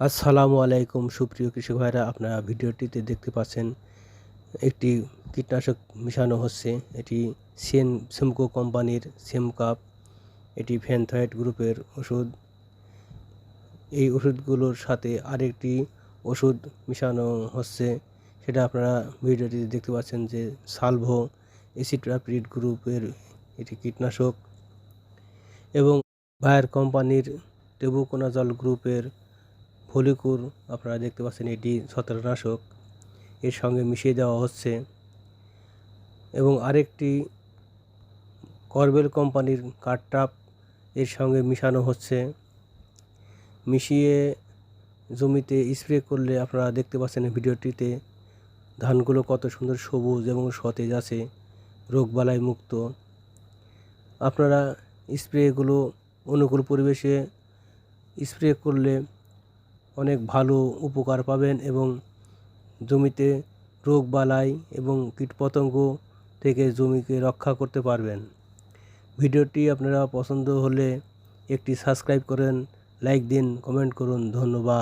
আসসালামু আলাইকুম, সুপ্রিয় কৃষক ভাইরা। আপনারা ভিডিওটিতে দেখতে পাচ্ছেন একটি কীটনাশক মিশানো হচ্ছে। এটি সেন সেমকো কোম্পানির সেমকাপ এটি ফ্যানথয়েড গ্রুপের ওষুধ। এই ওষুধগুলোর সাথে আরেকটি ওষুধ মিশানো হচ্ছে। সেটা আপনারা ভিডিওটিতে দেখতে পাচ্ছেন যে সালভো এসিট্রাপিড গ্রুপের এটি কীটনাশক এবং ভায়ার কোম্পানির টেবুকোনাজল গ্রুপের ফলিকুর আপনারা দেখতে পাচ্ছেন এটি ছত্রাকনাশক এর সঙ্গে মিশিয়ে দেওয়া হচ্ছে। এবং আরেকটি করবেল কোম্পানির কাঠটাপ এর সঙ্গে মিশানো হচ্ছে। মিশিয়ে জমিতে স্প্রে করলে আপনারা দেখতে পাচ্ছেন ভিডিওটিতে ধানগুলো কত সুন্দর সবুজ এবং সতেজ আছে রোগবালাই মুক্ত। আপনারা স্প্রেগুলো অনুকূল পরিবেশে স্প্রে করলে অনেক ভালো উপকার পাবেন এবং জমিতে রোগ বালাই এবং কীটপতঙ্গ থেকে জমিকে রক্ষা করতে পারবেন। ভিডিওটি আপনারা পছন্দ হলে একটি সাবস্ক্রাইব করেন, লাইক দিন, কমেন্ট করুন। ধন্যবাদ।